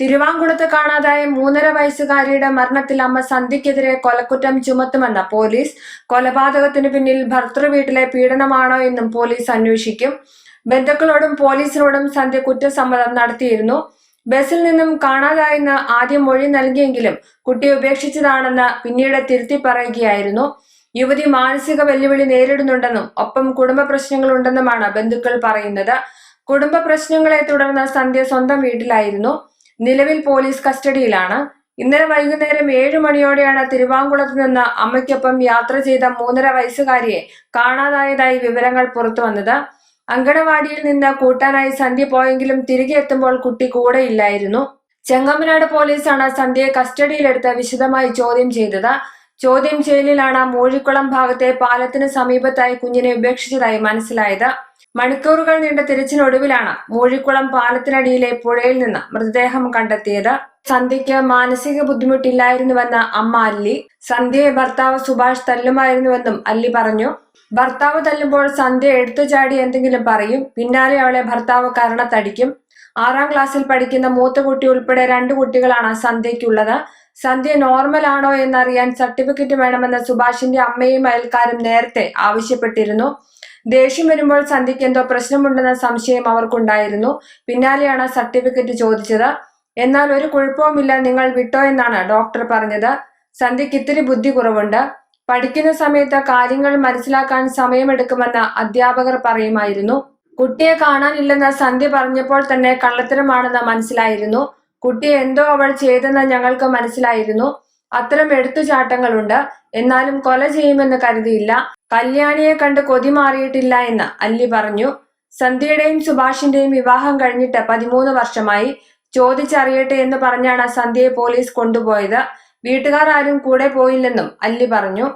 തിരുവാങ്കുളത്ത് കാണാതായ മൂന്നര വയസ്സുകാരിയുടെ മരണത്തിൽ അമ്മ സന്ധ്യക്കെതിരെ കൊലക്കുറ്റം ചുമത്തുമെന്ന് പോലീസ് കൊലപാതകത്തിന് പിന്നിൽ ഭർത്തൃ വീട്ടിലെ പീഡനമാണോ എന്നും പോലീസ് അന്വേഷിക്കും. ബന്ധുക്കളോടും പോലീസിനോടും സന്ധ്യ കുറ്റസമ്മതം നടത്തിയിരുന്നു. ബസ്സിൽ നിന്നും കാണാതായെന്ന് ആദ്യം മൊഴി നൽകിയെങ്കിലും കുട്ടിയെ ഉപേക്ഷിച്ചതാണെന്ന് പിന്നീട് തിരുത്തി പറയുകയായിരുന്നു. യുവതി മാനസിക വെല്ലുവിളി നേരിടുന്നുണ്ടെന്നും ഒപ്പം കുടുംബ പ്രശ്നങ്ങളുണ്ടെന്നുമാണ് ബന്ധുക്കൾ പറയുന്നത്. കുടുംബ പ്രശ്നങ്ങളെ തുടർന്ന് സന്ധ്യ സ്വന്തം വീട്ടിലായിരുന്നു. നിലവിൽ പോലീസ് കസ്റ്റഡിയിലാണ്. ഇന്നലെ വൈകുന്നേരം ഏഴു മണിയോടെയാണ് തിരുവാങ്കുളത്ത് നിന്ന് അമ്മയ്ക്കൊപ്പം യാത്ര ചെയ്ത മൂന്നര വയസ്സുകാരിയെ കാണാതായതായി വിവരങ്ങൾ പുറത്തു പുറത്തുവന്നത് അങ്കണവാടിയിൽ നിന്ന് കൂട്ടാനായി സന്ധ്യ പോയെങ്കിലും തിരികെ എത്തുമ്പോൾ കുട്ടി കൂടെയില്ലായിരുന്നു ചെങ്ങമ്മനാട് പോലീസാണ് സന്ധ്യയെ കസ്റ്റഡിയിലെടുത്ത് വിശദമായി ചോദ്യം ചെയ്തത്. ചോദ്യം ചെയ്യലിലാണ് മൂഴിക്കുളം ഭാഗത്തെ പാലത്തിന് സമീപത്തായി കുഞ്ഞിനെ ഉപേക്ഷിച്ചതായി മനസ്സിലായത്. മണിക്കൂറുകൾ നീണ്ട തിരച്ചിലൊടുവിലാണ് മൂഴിക്കുളം പാലത്തിനടിയിലെ പുഴയിൽ നിന്ന് മൃതദേഹം കണ്ടെത്തിയത്. സന്ധ്യയ്ക്ക് മാനസിക ബുദ്ധിമുട്ടില്ലായിരുന്നുവെന്ന അമ്മ അല്ലി സന്ധ്യയെ ഭർത്താവ് സുഭാഷ് തല്ലുമായിരുന്നുവെന്നും അല്ലി പറഞ്ഞു. ഭർത്താവ് തല്ലുമ്പോൾ സന്ധ്യ എടുത്തു ചാടി എന്തെങ്കിലും പറയും പിന്നാലെ അവളെ ഭർത്താവ് കരണത്തടിക്കും. ആറാം ക്ലാസ്സിൽ പഠിക്കുന്ന മൂത്ത കുട്ടി ഉൾപ്പെടെ രണ്ട് കുട്ടികളാണ് സന്ധ്യയ്ക്കുള്ളത്. സന്ധ്യ നോർമൽ ആണോ എന്നറിയാൻ സർട്ടിഫിക്കറ്റ് വേണമെന്ന് സുഭാഷിന്റെ അമ്മയും അയൽക്കാരും നേരത്തെ ആവശ്യപ്പെട്ടിരുന്നു. ദേഷ്യം വരുമ്പോൾ സന്ധ്യയ്ക്ക് എന്തോ പ്രശ്നമുണ്ടെന്ന സംശയം അവർക്കുണ്ടായിരുന്നു. പിന്നാലെയാണ് സർട്ടിഫിക്കറ്റ് ചോദിച്ചത്. എന്നാൽ ഒരു കുഴപ്പവുമില്ല നിങ്ങൾ വിട്ടോ എന്നാണ് ഡോക്ടർ പറഞ്ഞത്. സന്ധ്യയ്ക്ക് ഇത്തിരി ബുദ്ധി കുറവുണ്ട്. പഠിക്കുന്ന സമയത്ത് കാര്യങ്ങൾ മനസ്സിലാക്കാൻ സമയമെടുക്കുമെന്ന് അധ്യാപകർ പറയുമായിരുന്നു. കുട്ടിയെ കാണാനില്ലെന്ന് സന്ധ്യ പറഞ്ഞപ്പോൾ തന്നെ കള്ളത്തരമാണെന്ന് മനസ്സിലായിരുന്നു. കുട്ടി എന്തോ അവൾ ചെയ്തെന്ന് ഞങ്ങൾക്ക് മനസ്സിലായിരുന്നു. അത്തരം എടുത്തുചാട്ടങ്ങളുണ്ട്. എന്നാലും കൊല ചെയ്യുമെന്ന് കരുതിയില്ല. കല്യാണിയെ കണ്ട് കൊതി മാറിയിട്ടില്ല എന്ന് അല്ലി പറഞ്ഞു. സന്ധ്യയുടെയും സുഭാഷിന്റെയും വിവാഹം കഴിഞ്ഞിട്ട് പതിമൂന്ന് വർഷമായി. ചോദിച്ചറിയട്ടെ എന്ന് പറഞ്ഞാണ് സന്ധ്യയെ പോലീസ് കൊണ്ടുപോയത്. വീട്ടുകാർ ആരും കൂടെ പോയില്ലെന്നും അല്ലി പറഞ്ഞു.